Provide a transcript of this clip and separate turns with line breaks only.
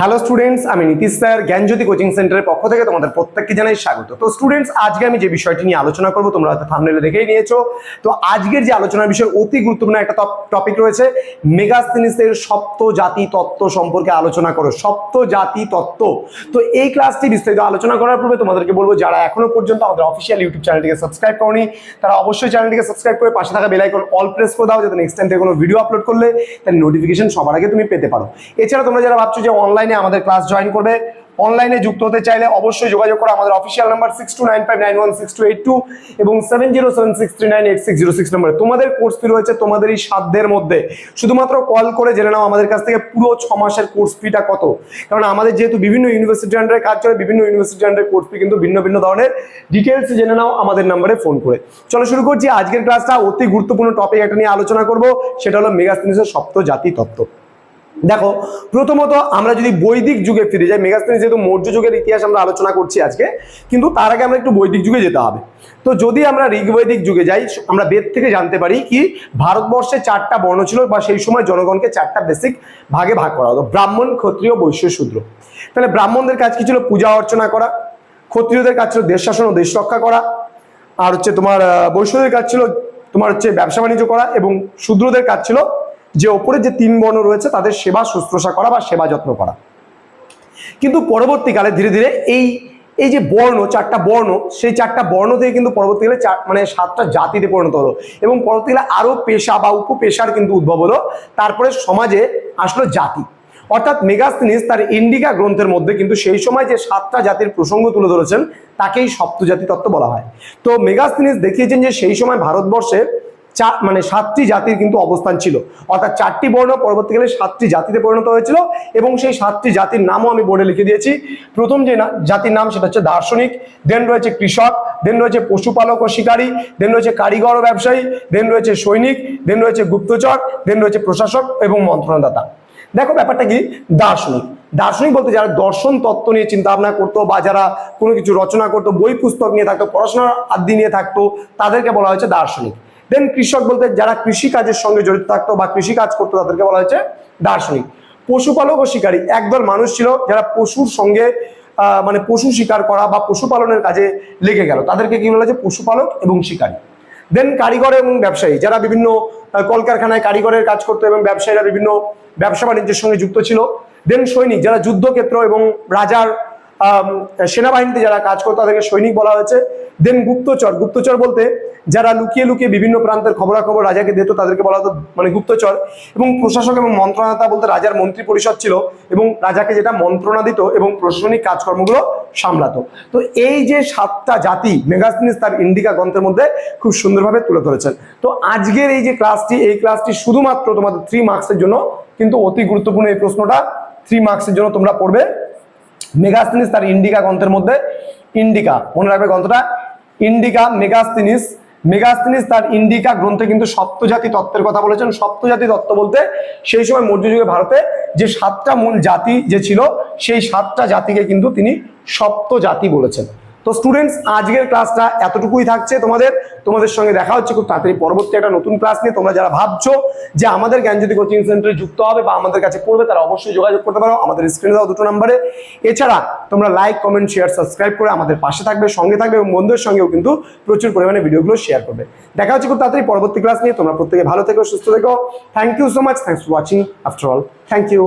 Hello students আমি Nitish sir, জ্ঞানজ্যোতি coaching সেন্টারের পক্ষ থেকে তোমাদের প্রত্যেককে জানাই স্বাগত। তো স্টুডেন্টস আজকে আমি যে বিষয়টি নিয়ে আলোচনা করব, তোমরা হয়তো থামনেলে দেখেই নিয়েছো। তো আজকের যে আলোচনার বিষয়, অতি গুরুত্বপূর্ণ একটা টপিক রয়েছে, মেগাস্তিনিসের সপ্ত জাতি তত্ত্ব সম্পর্কে আলোচনা করো। সপ্ত জাতি তত্ত্ব। তো এই ক্লাসটি বিস্তারিত আলোচনা করার পূর্বে তোমাদেরকে বলব, যারা এখনও পর্যন্ত আমাদের অফিসিয়াল ইউটিউব চ্যানেলটিকে সাবস্ক্রাইব করনি, তারা অবশ্যই চ্যানেলটিকে সাবস্ক্রাইব করে পাশে থাকা বেল আইকন অল প্রেস করে দাও, যাতে নেক্সট টাইম থেকে কোনো ভিডিও আপলোড করলে, তার নোটিফিকেশন সবার আগে তুমি পেতে পারো। এছাড়া তোমরা যারা ভাবছ যে অনলাইনে আমাদের ক্লাস জয়েন করবে। অনলাইনে যুক্ত হতে চাইলে অবশ্যই যোগাযোগ করো। আমাদের অফিসিয়াল নাম্বার এবং সেভেন নম্বরে। তোমাদের কোর্স ফি রয়েছে তোমাদের এই সাধ্যের মধ্যে। শুধুমাত্র কল করে জেনে নাও আমাদের কাছ থেকে পুরো ছ মাসের কোর্স ফিটা কত। কারণ আমাদের যেহেতু বিভিন্ন ইউনিভার্সিটি আন্ডারে কাজ চলে, বিভিন্ন ইউনিভার্সিটি আন্ডারে কোর্স ফি কিন্তু ভিন্ন ভিন্ন ধরনের। ডিটেলস জেনে নাও আমাদের নাম্বারে ফোন করে। চলো শুরু করছি আজকের ক্লাসটা অতি গুরুত্বপূর্ণ টপিক একটা নিয়ে আলোচনা করব। সেটা হলো মেগাস্তিনিসের সপ্ত জাতি তত্ত্ব। দেখো, প্রথমত আমরা যদি বৈদিক যুগে ফিরে যাই মেগাস্তিনি যেহেতু মৌর্য যুগের ইতিহাস আমরা আলোচনা করছি আজকে, কিন্তু তার আগে আমরা একটু বৈদিক যুগে যেতে হবে। তো যদি আমরা ঋগ্বৈদিক যুগে যাই, আমরা বেদ থেকে জানতে পারি কি, ভারতবর্ষে চারটা বর্ণ ছিল বা সেই সময় জনগণকে চারটা বেসিক ভাগে ভাগ করা হতো, ব্রাহ্মণ, ক্ষত্রিয়, বৈশ্য, শূদ্র। তাহলে ব্রাহ্মণদের কাজ কি ছিল? পূজা অর্চনা করা, ক্ষত্রিয়দের কাজ ছিল দেশ শাসন ও দেশ রক্ষা করা, আর হচ্ছে তোমার বৈশ্যদের কাজ ছিল তোমার হচ্ছে ব্যবসা বাণিজ্য করা, এবং শূদ্রদের কাজ ছিল যে ওপরে যে তিন বর্ণ রয়েছে, তাদের সেবা শুশ্রূষা করা বা সেবা যত্ন করা। কিন্তু পরবর্তীকালে ধীরে ধীরে এই এই যে বর্ণ, চারটা বর্ণ, সেই চারটা বর্ণ থেকে কিন্তু পরবর্তীকালে চার মানে সাতটা জাতিতে পরিণত হলো এবং পরবর্তীকালে আরও পেশা বা উপপেশার কিন্তু উদ্ভব হলো। তারপরে সমাজে আসলো জাতি। অর্থাৎ মেগাস্তিনিস তার ইন্ডিকা গ্রন্থের মধ্যে কিন্তু সেই সময় যে সাতটা জাতির প্রসঙ্গ তুলে ধরেছেন, তাকেই সপ্তজাতি তত্ত্ব বলা হয়। তো মেগাস্তিনিস দেখিয়েছেন যে সেই সময় ভারতবর্ষে চার মানে সাতটি জাতির কিন্তু অবস্থান ছিল। অর্থাৎ চারটি বর্ণ পরবর্তীকালে সাতটি জাতিতে পরিণত হয়েছিল এবং সেই সাতটি জাতির নামও আমি বোর্ডে লিখে দিয়েছি। প্রথম যে জাতির নাম সেটা হচ্ছে দার্শনিক দেন রয়েছে কৃষক দেন রয়েছে পশুপালক ও শিকারী দেন রয়েছে কারিগর ও ব্যবসায়ী দেন রয়েছে সৈনিক দেন রয়েছে গুপ্তচর দেন রয়েছে প্রশাসক এবং মন্ত্রণাদাতা। দেখো ব্যাপারটা কি? দার্শনিক। দার্শনিক বলতে যারা দর্শন তত্ত্ব নিয়ে চিন্তা ভাবনা করতো বা যারা কোনো কিছু রচনা করতো, বই পুস্তক নিয়ে থাকতো, পড়াশোনার আদি নিয়ে থাকতো, তাদেরকে বলা হয়েছে দার্শনিক। দেন কৃষক বলতে যারা কৃষি কাজের সঙ্গে জড়িত থাকতো বা কৃষি কাজ করতো তাদেরকে বলা হয়েছে দার্শনিক। পশুপালক ও শিকারী একদল মানুষ ছিল যারা পশুর সঙ্গে মানে পশু শিকার করা বা পশুপালনের কাজে লেগে গেল। তাদেরকে কি বলা হয়েছে? পশুপালক এবং শিকারী। দেন কারিগর এবং ব্যবসায়ী। যারা বিভিন্ন কলকারখানায় কারিগরের কাজ করতো এবং ব্যবসায়ীরা বিভিন্ন ব্যবসা বাণিজ্যের সঙ্গে যুক্ত ছিল। দেন সৈনিক যারা যুদ্ধক্ষেত্র এবং রাজার সেনাবাহিনীতে যারা কাজ করতো তাদেরকে সৈনিক বলা হয়েছে। দেন গুপ্তচর গুপ্তচর বলতে যারা লুকিয়ে লুকিয়ে বিভিন্ন প্রান্তের খবরাখবর রাজাকে দিত তাদেরকে বলা হতো মানে গুপ্তচর। এবং প্রশাসক এবং মন্ত্রণাতা বলতে রাজার মন্ত্রী পরিষদ ছিল এবং রাজাকে যেটা মন্ত্রণা দিত এবং প্রশাসনিক কাজকর্মগুলো সামলাতো। তো এই যে সাতটা জাতি মেগাস্তিনিস তার ইন্ডিকা গ্রন্থের মধ্যে খুব সুন্দরভাবে তুলে ধরেছেন। তো আজকের এই যে ক্লাসটি, এই ক্লাসটি শুধুমাত্র তোমাদের থ্রি মার্কসের জন্য, কিন্তু অতি গুরুত্বপূর্ণ এই প্রশ্নটা থ্রি মার্কসের জন্য তোমরা পড়বে। মেগাস্তিনিস তার ইন্ডিকা গ্রন্থের মধ্যে ইন্ডিকা। মনে রাখবে গ্রন্থটা? Indica, Megasthenes. মেগাস্তিনিস তার ইন্ডিকা গ্রন্থে কিন্তু সপ্তজাতি তত্ত্বের কথা বলেছেন। সপ্তজাতি তত্ত্ব বলতে সেই সময় মৌর্য যুগে ভারতে যে সাতটা মূল জাতি যে ছিল, সেই সাতটা জাতিকে কিন্তু তিনি সপ্ত জাতি বলেছেন। তো স্টুডেন্টস আজকের ক্লাসটা এতটুকুই থাকছে তোমাদের। তোমাদের সঙ্গে দেখা হচ্ছে খুব তাড়াতাড়ি পরবর্তী একটা নতুন ক্লাস নিয়ে। তোমরা যারা ভাবছ যে আমাদের জ্ঞানজ্যোতি কোচিং সেন্টারে যুক্ত হবে বা আমাদের কাছে পড়বে, তারা অবশ্যই যোগাযোগ করতে পারো। আমাদের স্ক্রিনে দেওয়া দুটো নম্বরে। এছাড়া তোমরা লাইক কমেন্ট শেয়ার সাবস্ক্রাইব করে আমাদের পাশে থাকবে, সঙ্গে থাকবে এবং বন্ধুদের সঙ্গেও কিন্তু প্রচুর পরিমাণে ভিডিওগুলো শেয়ার করবে। দেখা হচ্ছে খুব তাড়াতাড়ি পরবর্তী ক্লাস নিয়ে। তোমরা প্রত্যেকে ভালো থেকো, সুস্থ থেকো। Thank you so much thanks for watching after all thank you